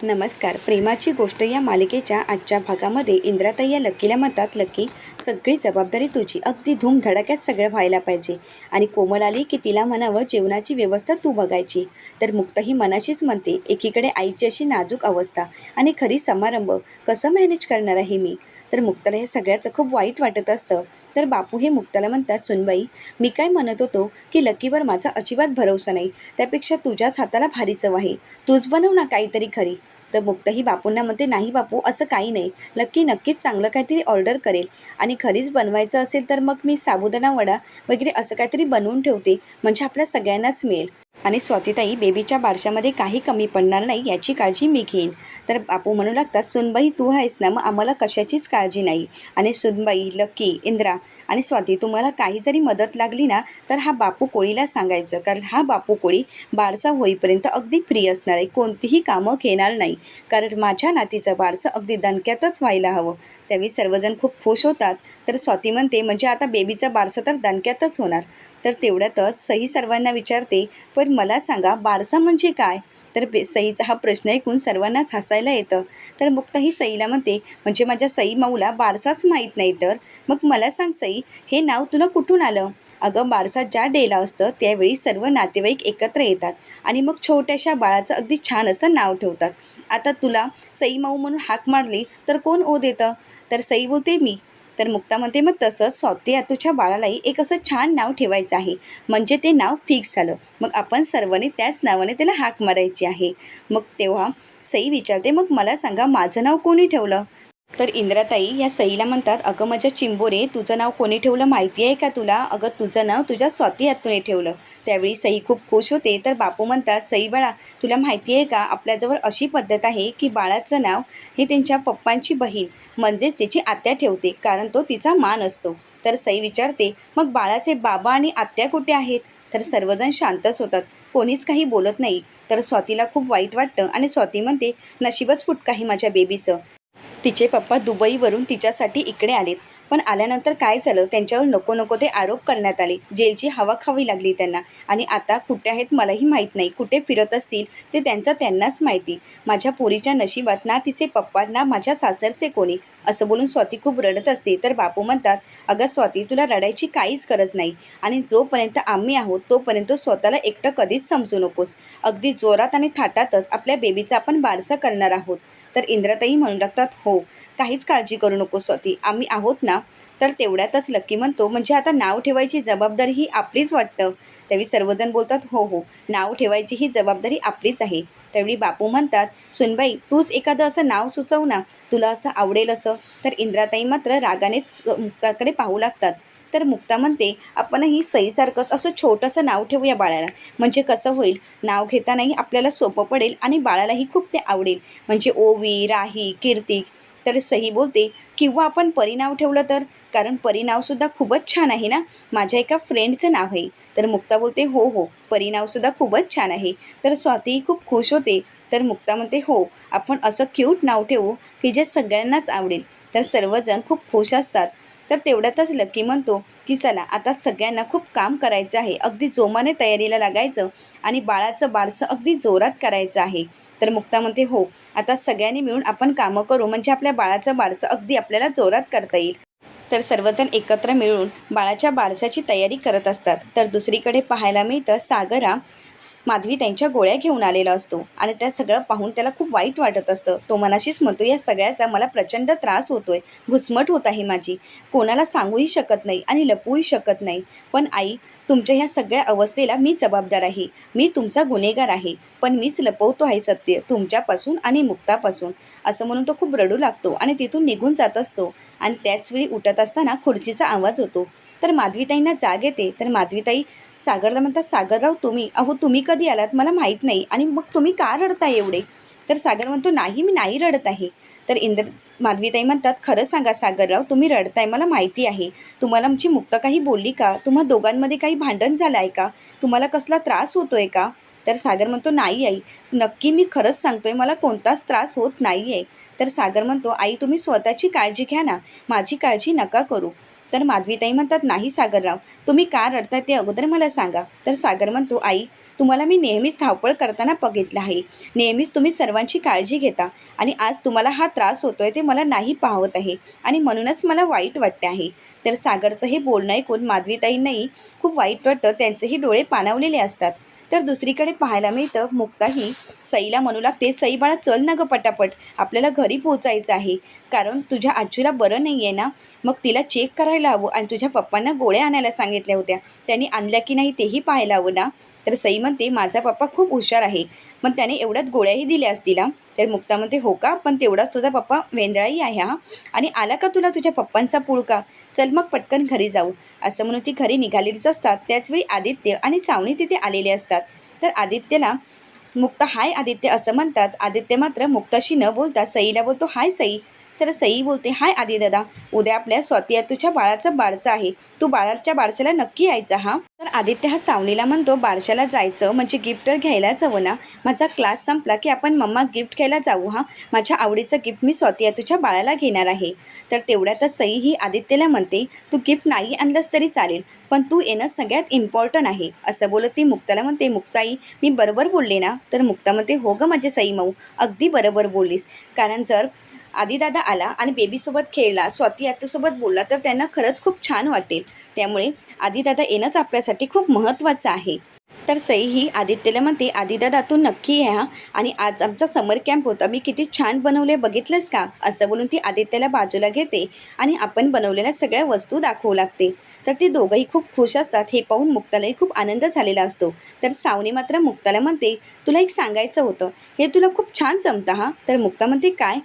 नमस्कार. प्रेमाची गोष्ट या मालिकेच्या आजच्या भागामध्ये इंद्राताई या लक्कीला म्हणतात लक्की सगळी जबाबदारी तुझी. अगदी धूमधडाक्यात सगळं व्हायला पाहिजे. आणि कोमल आली की तिला म्हणावं जेवणाची व्यवस्था तू बघायची तर मुक्त ही मनाशीच म्हणते एकीकडे आईची अशी नाजूक अवस्था आणि खरी समारंभ. कसं मॅनेज करणार आहे मी? तर मुक्ताला हे सगळ्याचं खूप वाईट वाटत असतं. तर बापू हे मुक्ताला म्हणतात सुनबाई मी काय म्हणत होतो की लकीवर माझा अजिबात भरोसा नाही. त्यापेक्षा तुझ्याच हाताला भारी चव आहे. तूच बनव ना काहीतरी खरी. तर मुक्ताही बापूंना म्हणते नाही बापू असं काही नाही. लक्की नक्कीच चांगलं काहीतरी ऑर्डर करेल. आणि खरीच बनवायचं असेल तर मग मी साबुदाणा वडा वगैरे असं काहीतरी बनवून ठेवते. म्हणजे आपल्या सगळ्यांनाच मिळेल. आणि स्वातीताई बेबीच्या बारशामध्ये काही कमी पडणार नाही याची काळजी मी घेईन. तर बापू म्हणू लागतात सुनबाई तू आहेस ना मग आम्हाला कशाचीच काळजी नाही. आणि सुनबाई लकी इंद्रा आणि स्वाती तुम्हाला काही जरी मदत लागली ना तर हा बापू कोळीला सांगायचं. कारण हा बापू कोळी बारसा होईपर्यंत अगदी फ्री असणार आहे. कोणतीही कामं घेणार नाही. कारण माझ्या नातीचं बारसं अगदी दणक्यातच व्हायला हवं. त्यावेळी सर्वजण खूप खुश होतात. तर स्वाती म्हणते म्हणजे आता बेबीचं बारसं तर दणक्यातच होणार. तर तेवढ्यातच सई सर्वांना विचारते पण मला सांगा बारसा म्हणजे काय? तर बे सईचा हा प्रश्न ऐकून सर्वांनाच हसायला येतं. तर मग ही सईला म्हणते म्हणजे माझ्या सई माऊला बारसाच माहीत नाही तर? मग मला सांग सई हे नाव तुला कुठून आलं? अगं बारसा ज्या डेला असतं त्यावेळी सर्व नातेवाईक एकत्र येतात आणि मग छोट्याशा बाळाचं अगदी छान असं नाव ठेवतात. आता तुला सई माऊ म्हणून हाक मारली तर कोण ओ देतं तर सई बोलते मी. तर मुक्ता म्हणते मग तसंच स्वाती आतूच्या बाळालाही एक असं छान नाव ठेवायचं आहे. म्हणजे ते नाव फिक्स झालं. मग आपण सर्वांनी त्याच नावाने त्याला हाक मारायची आहे. मग तेव्हा सई विचारते मग मला सांगा माझं नाव कोणी ठेवलं? तर इंद्राताई या सईला म्हणतात अगं माझ्या चिंबोरे तुझं नाव कोणी ठेवलं माहिती आहे का तुला? अगं तुझं नाव तुझ्या स्वाती आतूने ठेवलं. त्यावेळी सई खूप खुश होते. तर बापू म्हणतात सई बाळा तुला माहिती आहे का? आपल्याजवळ अशी पद्धत आहे की बाळाचं नाव हे त्यांच्या पप्पांची बहीण म्हणजेच त्याची आत्या ठेवते कारण तो तिचा मान असतो. तर सई विचारते मग बाळाचे बाबा आणि आत्या कुठे आहेत? तर सर्वजण शांतच होतात. कोणीच काही बोलत नाही. तर स्वातीला खूप वाईट वाटतं आणि स्वाती म्हणते नशीबच फुटकाही माझ्या बेबीचं तिचे पप्पा दुबईवरून तिच्यासाठी इकडे आलेत. पण आल्यानंतर काय झालं? त्यांच्यावर नको नको ते आरोप करण्यात आले. जेलची हवा खावी लागली त्यांना. आणि आता कुठे आहेत मलाही माहीत नाही. कुठे फिरत असतील ते त्यांचा त्यांनाच माहिती. माझ्या पोरीच्या नशिबात ना तिचे पप्पा ना माझ्या सासरचे कोणी. असं बोलून स्वाती खूप रडत असते. तर बापू म्हणतात अगं स्वाती तुला रडायची काहीच गरज नाही. आणि जोपर्यंत आम्ही आहोत तोपर्यंत स्वतःला एकटं कधीच समजू नकोस. अगदी जोरात आणि थाटातच आपल्या बेबीचा आपण बारसा करणार आहोत. तर इंद्रताई म्हणू लागतात हो काहीच काळजी करू नको स्वती आम्ही आहोत ना. तर तेवढ्यातच लक्की म्हणतो म्हणजे आता नाव ठेवायची जबाबदारी ही आपलीच वाटतं. त्यावेळी सर्वजण बोलतात हो हो नाव ठेवायची ही जबाबदारी आपलीच आहे. त्यावेळी बापू म्हणतात सुनबाई तूच एखादं असं नाव सुचव ना तुला असं आवडेल असं. तर इंद्राताई मात्र रागानेच मुक्ताकडे पाहू लागतात. तर मुक्ता म्हणते आपणही सईसारखंच असं छोटंसं नाव ठेवूया बाळाला. म्हणजे कसं होईल? नाव घेतानाही आपल्याला सोपं पडेल आणि बाळालाही खूप ते आवडेल. म्हणजे ओवी राही कीर्तिक तर सही बोलते किंवा आपण परिनाव ठेवलं तर? कारण परिनावसुद्धा खूपच छान आहे ना? माझ्या एका फ्रेंडचं नाव आहे. तर मुक्ता बोलते हो हो. परिनावसुद्धा खूपच छान आहे. तर स्वातीही खूप खुश होते. तर मुक्ता म्हणते हो आपण असं क्यूट नाव ठेवू की जे सगळ्यांनाच आवडेल. तर सर्वजण खूप खुश असतात. तर तेवढ्यातच लकी म्हणतो की चला आता सगळ्यांना खूप काम करायचं आहे. अगदी जोमाने तयारीला लागायचं आणि बाळाचं बारसं अगदी जोरात करायचं आहे. तर मुक्ता म्हणते हो आता सगळ्यांनी मिळून आपण कामं करू म्हणजे आपल्या बाळाचं बारसं अगदी आपल्याला जोरात करता येईल. तर सर्वजण एकत्र मिळून बाळाच्या बारसाची तयारी करत असतात. तर दुसरीकडे पाहायला मिळतं सागरा माधवी त्यांच्या गोळ्या घेऊन आलेला असतो आणि त्या सगळं पाहून त्याला खूप वाईट वाटत असतं. तो मनाशीच म्हणतो या सगळ्याचा मला प्रचंड त्रास होतोय. घुसमट होत आहे माझी. कोणाला सांगूही शकत नाही आणि लपवूही शकत नाही. पण आई तुमच्या ह्या सगळ्या अवस्थेला मी जबाबदार आहे. मी तुमचा गुन्हेगार आहे. पण मीच लपवतो आहे सत्य तुमच्यापासून आणि मुक्तापासून. असं म्हणून तो खूप रडू लागतो आणि तिथून निघून जात असतो. आणि त्याचवेळी उठत असताना खुर्चीचा आवाज होतो. तर माधवीताईंना जाग येते. तर माधवीताई सागरला म्हणतात सागरराव तुम्ही अहो तुम्ही कधी आलात? मला माहीत नाही. आणि मग तुम्ही का रडताय एवढे? तर सागर म्हणतो नाही मी नाही रडत आहे. तर इंद्र माधवीताई म्हणतात खरं सांगा सागरराव तुम्ही रडताय मला माहिती आहे. तुम्हाला आमची मुक्त काही बोलली का? तुम्हा दोघांमध्ये काही भांडण झालं आहे का? तुम्हाला कसला त्रास होतो आहे का? तर सागर म्हणतो नाही आई. नक्की मी खरंच सांगतोय मला कोणताच त्रास होत नाही आहे तर सागर म्हणतो आई तुम्ही स्वतःची काळजी घ्या ना. माझी काळजी नका करू. तर माधवीताई म्हणतात नाही सागरराव. तुम्ही का रडताय ते अगोदर मला सांगा. तर सागर म्हणतो आई तुम्हाला मी नेहमीच धावपळ करताना बघितलं आहे. नेहमीच तुम्ही सर्वांची काळजी घेता आणि आज तुम्हाला हा त्रास होतो आहे ते मला नाही पाहत आहे आणि म्हणूनच मला वाईट वाटते आहे. तर सागरचं हे बोलणं ऐकून माधवीताईंनाही खूप वाईट वाटतं त्यांचेही डोळे पाणावलेले असतात. तर दुसरीकडे पाहायला मिळतं मुक्ताही सईला म्हणू लागते सई बाळा चल ना गं पटापट आपल्याला घरी पोचायचं आहे. कारण तुझ्या आजूला बरं नाही आहे ना? मग तिला चेक करायला हवं आणि तुझ्या पप्पांना गोळ्या आणायला सांगितल्या होत्या. त्यांनी आणल्या की नाही तेही पाहायला हवं ना? तर सई म्हणते माझा पप्पा खूप हुशार आहे. पण त्याने एवढ्याच गोळ्याही दिल्या असतील. तर मुक्ता म्हणते हो का? पण तेवढाच तुझा पप्पा वेंदळाही आहे हा? आणि आला का तुला तुझ्या पप्पांचा पुळका चल मग पटकन घरी जाऊ. असं म्हणून ती घरी निघालेलीच असतात. त्याचवेळी आदित्य आणि सावणी तिथे आलेले असतात. तर आदित्यला मुक्ता हाय आदित्य असं म्हणताच आदित्य मात्र मुक्ताशी न बोलता सईला बोलतो हाय सई. तर सई बोलते हाय आदी दादा उद्या आपल्या स्वाती तुझ्या बाळाचं बाळचं आहे. तू बाळाच्या बारशाला नक्की यायचा हा? तर आदित्य हा सावनीला म्हणतो बारशाला जायचं म्हणजे गिफ्ट घ्यायला जावं ना? माझा क्लास संपला की आपण मम्मा गिफ्ट घ्यायला जाऊ हा? माझ्या आवडीचं गिफ्ट मी स्वाती तुझ्या बाळाला घेणार आहे. तर तेवढ्यातच सई ही आदित्यला म्हणते तू गिफ्ट नाही आणलंस तरी चालेल पण तू येणं सगळ्यात इम्पॉर्टंट आहे. असं बोलत ती मुक्ताला म्हणते मुक्ताई मी बरोबर बोलले ना? तर मुक्ता म्हणते हो गं माझे सई मऊ अगदी बरोबर बोललीस. कारण जर आदिदादा आला आणि बेबीसोबत खेळला स्वाती आत्तूसोबत बोलला तर त्यांना खरंच खूप छान वाटेल. त्यामुळे आदिदादा येणंच आपल्यासाठी खूप महत्त्वाचं आहे. तर सई ही आदित्यला म्हणते आदिदादा तू नक्की या आणि आज आमचा समर कॅम्प होता. मी किती छान बनवले बघितलंस का? असं बोलून ती आदित्यला बाजूला घेते आणि आपण बनवलेल्या सगळ्या वस्तू दाखवू लागते. तर ती दोघंही खूप खुश असतात हे पाहून मुक्तालाही खूप आनंद झालेला असतो. तर सावनी मात्र मुक्ताला म्हणते तुला एक सांगायचं होतं. हे तुला खूप छान जमतं हा? तर मुक्ता म्हणते काय?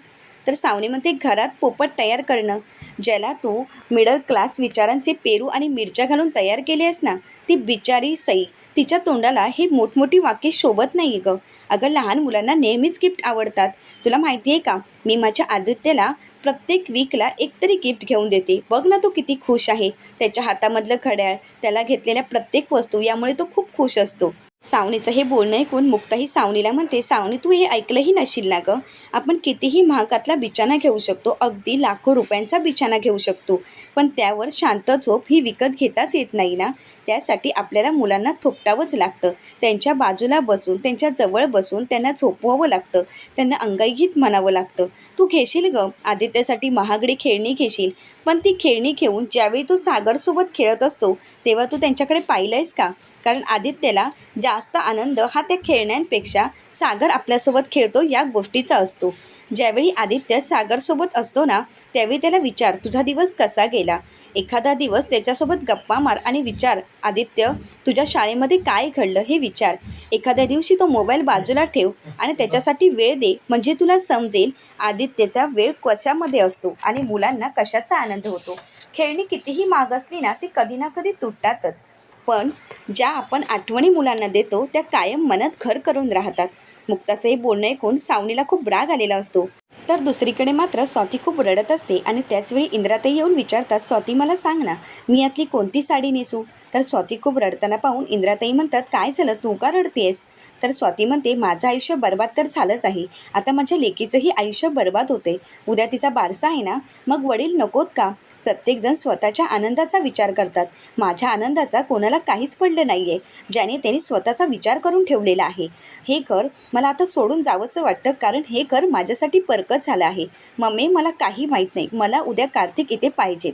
तर सावनी म्हणते घरात पोपट तयार करणं. ज्याला तू मिडल क्लास विचारांचे पेरू आणि मिरच्या घालून तयार केले आहेस ना ती बिचारी सई. तिच्या तोंडाला हे मोठमोठी वाक्य शोभत नाही गं. अगं लहान मुलांना नेहमीच गिफ्ट आवडतात. तुला माहिती आहे का? मी माझ्या आदित्यला प्रत्येक वीकला एकतरी गिफ्ट घेऊन देते. बघ ना तो किती खुश आहे. त्याच्या हातामधलं घड्याळ त्याला घेतलेल्या प्रत्येक वस्तू यामुळे तो खूप खुश असतो. सावनीचं हे बोलणं ऐकून मुक्ताही सावनीला म्हणते सावनी तू हे ऐकलंही नशील ना गं? आपण कितीही महागातला बिछाना घेऊ शकतो अगदी लाखो रुपयांचा बिछाना घेऊ शकतो पण त्यावर शांत झोप ही विकत घेताच येत नाही ना? त्यासाठी आपल्याला मुलांना थोपटावंच लागतं. त्यांच्या बाजूला बसून त्यांच्या जवळ बसून त्यांना झोपवावं लागतं. त्यांना अंगाईगीत म्हणावं लागतं. तू घेशील गं? आदित्यासाठी महागडी खेळणी घेशील. पण ती खेळणी घेऊन ज्यावेळी तू सागरसोबत खेळत असतो तेव्हा तू त्यांच्याकडे पाहिलं आहेस का? कारण आदित्यला जास्त आनंद हा त्या खेळण्यांपेक्षा सागर आपल्यासोबत खेळतो या गोष्टीचा असतो. ज्यावेळी आदित्य सागरसोबत असतो ना त्यावेळी त्याला विचार तुझा दिवस कसा गेला? एखादा दिवस त्याच्यासोबत गप्पा मार आणि विचार आदित्य तुझ्या शाळेमध्ये काय घडलं हे विचार. एखाद्या दिवशी तो मोबाईल बाजूला ठेव आणि त्याच्यासाठी वेळ दे. म्हणजे तुला समजेल आदित्यचा वेळ कशामध्ये असतो आणि मुलांना कशाचा आनंद होतो. खेळणी कितीही महाग असली ना ती कधी ना कधी तुटतातच. पण ज्या आपण आठवणी मुलांना देतो त्या कायम मनात घर करून राहतात. मुक्ताचं हे बोलणं ऐकून सावनीला खूप राग आलेला असतो. तर दुसरीकडे मात्र स्वाती खूप रडत असते आणि त्याचवेळी इंद्राताई येऊन विचारतात स्वाती मला सांग ना मी यातली कोणती साडी नेसू? तर स्वाती खूप रडताना पाहून इंद्राताई म्हणतात काय झालं? तू का रडतेस तर स्वाती म्हणते माझं आयुष्य बर्बाद तर झालंच आहे. आता माझ्या लेकीचंही आयुष्य बर्बाद होते उद्या तिचा बारसा आहे ना? मग वडील नकोत का? प्रत्येकजण स्वतःच्या आनंदाचा विचार करतात. माझ्या आनंदाचा कोणाला काहीच पडलं नाही आहे ज्याने त्यांनी स्वतःचा विचार करून ठेवलेला आहे. हे घर मला आता सोडून जावंसं वाटतं कारण हे घर माझ्यासाठी परकत झालं आहे. मम्मी मला काही माहीत नाही. मला उद्या कार्तिक इथे पाहिजेत.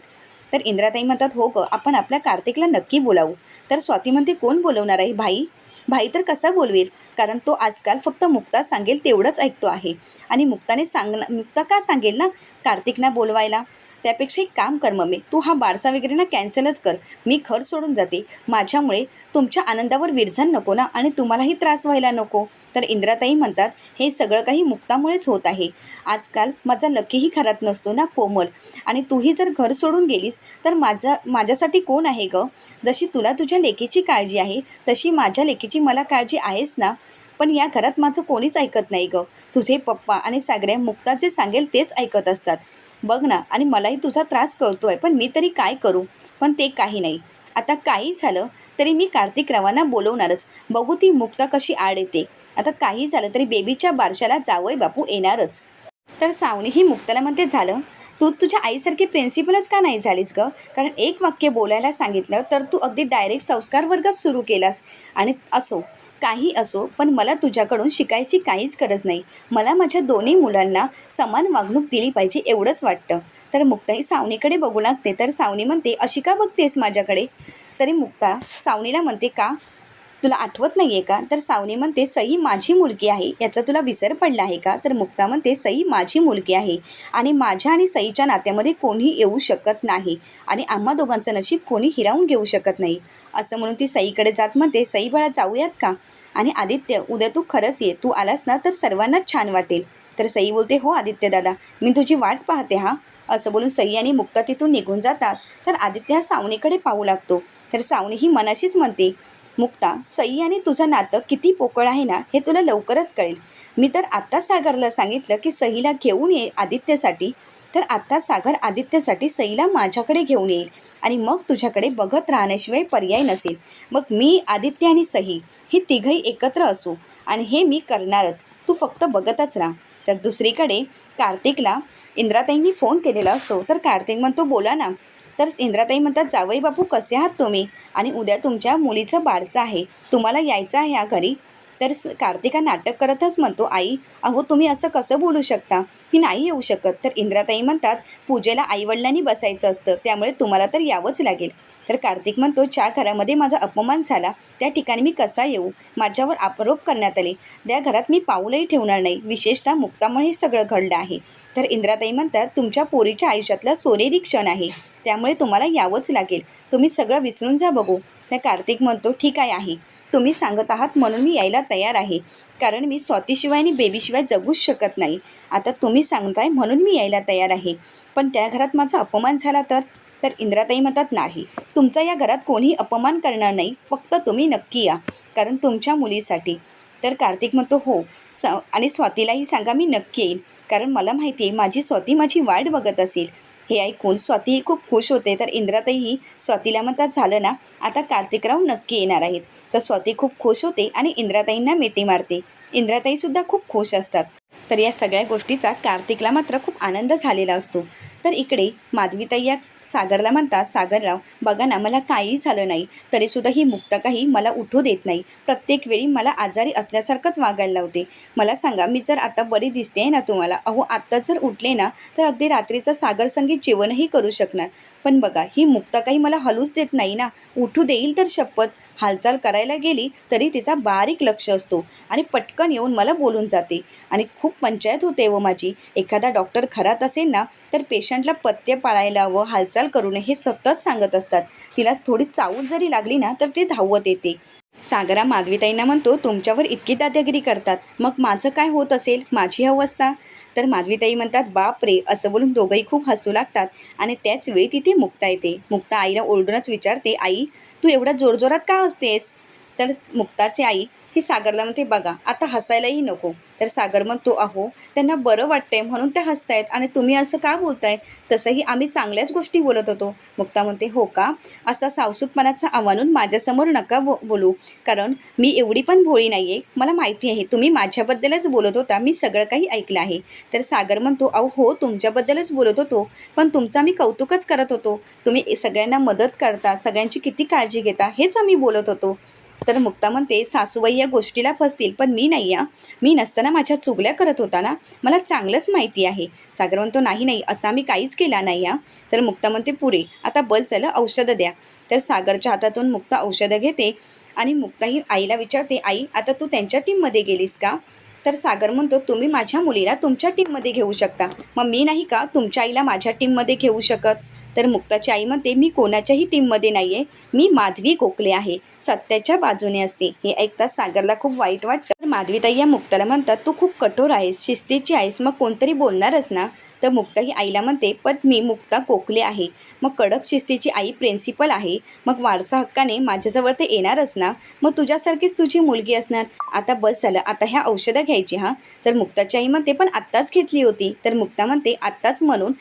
तर इंद्राताई म्हणतात हो ग आपण आपल्या कार्तिकला नक्की बोलावू. तर स्वाती म्हणते कोण बोलवणार आहे भाई? भाई तर कसा बोलवेल? कारण तो आजकाल फक्त मुक्ता सांगेल तेवढंच ऐकतो आहे. आणि मुक्ताने सांग मुक्ता का सांगेल ना कार्तिकना बोलवायला? त्यापेक्षा एक काम कर मम्मी. तू हा बारसा वगैरे ना कॅन्सलच कर. मी घर सोडून जाते. माझ्यामुळे तुमच्या आनंदावर विरझण नको ना आणि तुम्हालाही त्रास व्हायला नको. तर इंद्राताई म्हणतात हे सगळं काही मुक्तामुळेच होत आहे. आजकाल माझा लकीही घरात नसतो ना कोमल. आणि तूही जर घर सोडून गेलीस तर माझा माझ्यासाठी कोण आहे गं? जशी तुला तुझ्या लेकीची काळजी आहे तशी माझ्या लेकीची मला काळजी आहेस ना. पण या घरात माझं कोणीच ऐकत नाही गं. तुझे पप्पा आणि सागऱ्या मुक्ता जे सांगेल तेच ऐकत असतात. बघ ना आणि मलाही तुझा त्रास कळतो आहे पण मी तरी काय करू? पण ते काही नाही. आता काही झालं तरी मी कार्तिक रावांना बोलवणारच. बघू ती मुक्ता कशी आड येते. आता काही झालं तरी बेबीच्या बारशाला जावई बापू येणारच. तर सावनी ही मुक्ताला म्हणते झालं? तू तुझ्या आईसारखी प्रिन्सिपलच का नाही झालीस गं? कारण एक वाक्य बोलायला सांगितलं तर तू अगदी डायरेक्ट संस्कार वर्गच सुरू केलास. आणि असो काही असो पण मला तुझ्याकडून शिकायची काहीच गरज नाही. मला माझ्या दोन्ही मुलांना समान वागणूक दिली पाहिजे एवढंच वाटतं. तर मुक्ताही सावनीकडे बघू लागते. तर सावनी म्हणते अशी का बघतेस माझ्याकडे? तरी मुक्ता सावनीला म्हणते का? तुला आठवत नाही आहे का? तर सावनी म्हणते सई माझी मुलगी आहे. याचा तुला विसर पडला आहे का? तर मुक्ता म्हणते सई माझी मुलगी आहे. आणि माझ्या आणि सईच्या नात्यामध्ये कोणी येऊ शकत नाही. आणि आम्हा दोघांचं नशीब कोणी हिरावून घेऊ शकत नाही. असं म्हणून ती सईकडे जात म्हणते सई बाळा जाऊयात का? आणि आदित्य उद्या तू खरंच ये. तू आलास ना तर सर्वांनाच छान वाटेल. तर सई बोलते हो आदित्य दादा मी तुझी वाट पाहते हा. असं बोलून सई आणि मुक्ता तिथून निघून जातात. तर आदित्य हा सावनीकडे पाहू लागतो. तर सावनी ही मनाशीच म्हणते मुक्ता सई आणि तुझं नातं किती पोकळ आहे ना हे तुला लवकरच कळेल. मी तर आत्ताच सागरला सांगितलं की सईला घेऊन ये आदित्यसाठी. तर आत्ता सागर आदित्यसाठी सईला माझ्याकडे घेऊन येईल आणि मग तुझ्याकडे बघत राहण्याशिवाय पर्याय नसेल. मग मी आदित्य आणि सई ही तिघही एकत्र असू आणि हे मी करणारच. तू फक्त बघतच राहा. तर दुसरीकडे कार्तिकला इंद्राताईंनी फोन केलेला असतो. तर कार्तिक म्हणतो बोला ना तर इंद्राताई म्हणतात जावई बापू कसे आहात तुम्ही? आणि उद्या तुमच्या मुलीचं बारसं आहे. तुम्हाला यायचं आहे या घरी? तर स कार्तिका नाटक करतच म्हणतो आई अहो तुम्ही असं कसं बोलू शकता? मी नाही येऊ शकत. तर इंद्राताई म्हणतात पूजेला आईवडिलांनी बसायचं असतं त्यामुळे तुम्हाला तर यावंच लागेल. तर कार्तिक म्हणतो ज्या घरामध्ये माझा अपमान झाला. त्या ठिकाणी मी कसा येऊ? माझ्यावर आरोप करण्यात आले. त्या घरात मी पाऊलही ठेवणार नाही. विशेषतः मुक्तामुळे हे सगळं घडलं आहे. तर इंद्राताई म्हणतात तुमच्या पोरीच्या आयुष्यातला सोनेरी क्षण आहे. त्यामुळे तुम्हाला यावंच लागेल. तुम्ही सगळं विसरून जा बघू. तर कार्तिक म्हणतो ठीक आहे आहे. तुम्ही सांगत आहात म्हणून मी यायला तयार आहे. कारण मी स्वातीशिवाय आणि बेबीशिवाय जगूच शकत नाही. आता तुम्ही सांगताय म्हणून मी यायला तयार आहे. पण त्या घरात माझा अपमान झाला तर? तर इंद्राताई म्हणतात नाही. तुमचा या घरात कोणीही अपमान करणार नाही. फक्त तुम्ही नक्की या. कारण तुमच्या मुलीसाठी. तर कार्तिक म्हणतो हो. स आणि स्वातीलाही सांगा मी नक्की येईल कारण मला माहिती आहे माझी स्वाती माझी वाट बघत असेल. हे ऐकून स्वातीही खूप खुश होते. तर इंद्राताईही स्वातीला म्हणतात झालं ना आता कार्तिकराव नक्की येणार आहेत. तर स्वाती खूप खुश होते आणि इंद्राताईंना मिठी मारते. इंद्राताईसुद्धा खूप खुश असतात. तर या सगळ्या गोष्टीचा कार्तिकला मात्र खूप आनंद झालेला असतो. तर इकडे माधवीताई या सागरला म्हणतात सागरराव बघा ना मला काहीही झालं नाही तरीसुद्धा ही मुक्ता काही मला उठू देत नाही. प्रत्येक वेळी मला आजारी असल्यासारखंच वागायला लावते. मला सांगा मी जर आता बरी दिसते ना तुम्हाला अहो आत्ता जर उठले ना तर अगदी रात्रीचं सागर संगीत जेवणही करू शकणार. पण बघा ही मुक्ता काही मला हलूच देत नाही ना. उठू देईल तर शपथ हालचाल करायला गेली तरी तिचा बारीक लक्ष असतो आणि पटकन येऊन मला बोलून जाते. आणि खूप पंचायत होते व माझी. एखादा डॉक्टर खरात असेल ना तर पेशंटला पथ्य पाळायला व हालचाल करू नये हे सतत सांगत असतात. तिला थोडी चावूल जरी लागली ना तर ती धावत येते. सागरा माधवीताईंना म्हणतो तुमच्यावर इतकी दादागिरी करतात. मग माझं काय होत असेल? माझी अवस्था? तर माधवीताई म्हणतात बाप रे! असं बोलून दोघंही खूप हसू लागतात आणि त्याच वेळी तिथे मुक्ता येते. मुक्ता आईला ओरडूनच विचारते आई तू एवढ्या जोरजोरात का हसतेस? तर मुक्ताची आई की सागरला म्हणते बघा आता हसायलाही नको. तर सागर म्हणतो अहो त्यांना बरं वाटतंय म्हणून त्या हसतायत आणि तुम्ही असं का बोलताय? तसंही आम्ही चांगल्याच गोष्टी बोलत होतो. मुक्ता म्हणते हो का? असा सावसूतपणाचा आव्हानून माझ्यासमोर नका बो बोलू. कारण मी एवढी पण भोळी नाही आहे मला माहिती आहे तुम्ही माझ्याबद्दलच बोलत होता. मी सगळं काही ऐकलं आहे. तर सागर म्हणतो अहो हो तुमच्याबद्दलच बोलत होतो. पण तुमचा मी कौतुकच करत होतो. तुम्ही सगळ्यांना मदत करता सगळ्यांची किती काळजी घेता हेच आम्ही बोलत होतो. तर मुक्ता म्हणते सासूबाई या गोष्टीला फसतील पण मी नाही या मी नसताना माझ्या चुगल्या करत होता ना. मला चांगलंच माहिती आहे. सागर म्हणतो नाही नाही असा मी काहीच केला नाही या तर मुक्ता म्हणते पुरे आता बस झालं औषधं द्या. तर सागरच्या हातातून मुक्ता औषधं घेते आणि मुक्ता ही आईला विचारते आई आता तू त्यांच्या टीममध्ये गेलीस का? तर सागर म्हणतो तुम्ही माझ्या मुलीला तुमच्या टीममध्ये घेऊ शकता. मग मी नाही का तुमच्या आईला माझ्या टीममध्ये घेऊ शकत? तर मुक्ताची आई म्हणते मी कोणाच्याही टीममध्ये नाही आहे मी माधवी गोखले आहे. सत्याच्या बाजूने असते. हे ऐकताच सागरला खूप वाईट वाटतं. तर माधवीताई या मुक्ताला म्हणतात तू खूप कठोर आहेस. शिस्तीची आहेस. मग कोणतरी बोलणारच ना. तर मुक्ता ही आईला म्हणते पण मी मुक्ता कोकले आहे. मग कडक शिस्तीची आई प्रिन्सिपल आहे. मग वारसा हक्काने माझ्याजवळ ते येणारच ना. मग तुझ्यासारखीच तुझी मुलगी असणार. आता बस झालं. आता ह्या औषधं घ्यायची हां? तर मुक्ताची आई म्हणते पण आत्ताच घेतली होती. तर मुक्ता म्हणते आत्ताच म्हणून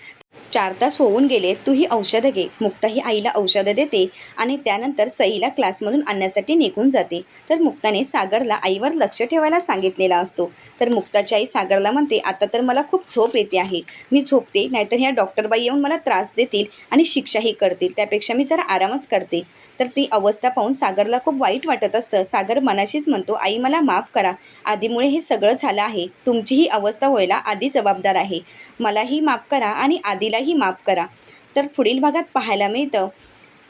चार तास होऊन गेले तू ही औषधं घे. मुक्ता ही आईला औषधं देते आणि त्यानंतर सईला क्लासमधून आणण्यासाठी निघून जाते. तर मुक्ताने सागरला आईवर लक्ष ठेवायला सांगितलेला असतो. तर मुक्ताची आई सागरला म्हणते आता तर मला खूप झोप येते आहे. मी झोपते नाहीतर ह्या डॉक्टरबाई येऊन मला त्रास देतील आणि शिक्षाही करतील. त्यापेक्षा मी जरा आरामच करते. तर ती अवस्था पाहून सागरला खूप वाईट वाटत असतं. सागर मनाशीच म्हणतो आई मला माफ करा. आधीमुळे हे सगळं झालं आहे. तुमची ही अवस्था व्हायला आधी जबाबदार आहे. मलाही माफ करा आणि आधीलाही माफ करा. तर पुढील भागात पाहायला मिळतं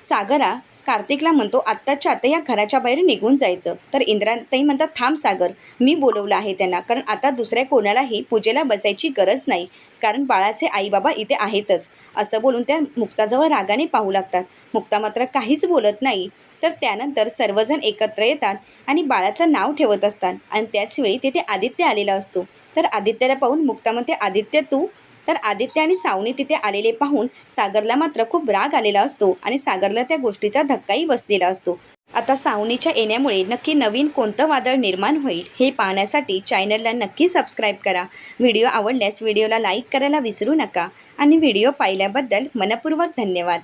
सागरा कार्तिकला म्हणतो आत्ताच्या आता या घराच्या बाहेर निघून जायचं. तर इंद्राताई म्हणतात थांब सागर मी बोलवलं आहे त्यांना कारण आता दुसऱ्या कोणालाही पूजेला बसायची गरज नाही कारण बाळाचे आईबाबा इथे आहेतच. असं बोलून त्या मुक्ताजवळ रागाने पाहू लागतात. मुक्ता मात्र काहीच बोलत नाही. तर त्यानंतर सर्वजण एकत्र येतात आणि बाळाचं नाव ठेवत असतात. आणि त्याचवेळी तिथे आदित्य आलेला असतो. तर आदित्याला पाहून मुक्ता म्हणते आदित्य तू तर आदित्य आणि सावनी तिथे आलेले पाहून सागरला मात्र खूप राग आलेला असतो आणि सागरला त्या गोष्टीचा धक्काही बसलेला असतो. आता सावनीच्या येण्यामुळे नक्की नवीन कोणतं वादळ निर्माण होईल हे पाहण्यासाठी चॅनलला नक्की सबस्क्राईब करा. व्हिडिओ आवडल्यास व्हिडिओला लाईक करायला विसरू नका. आणि व्हिडिओ पाहिल्याबद्दल मनपूर्वक धन्यवाद.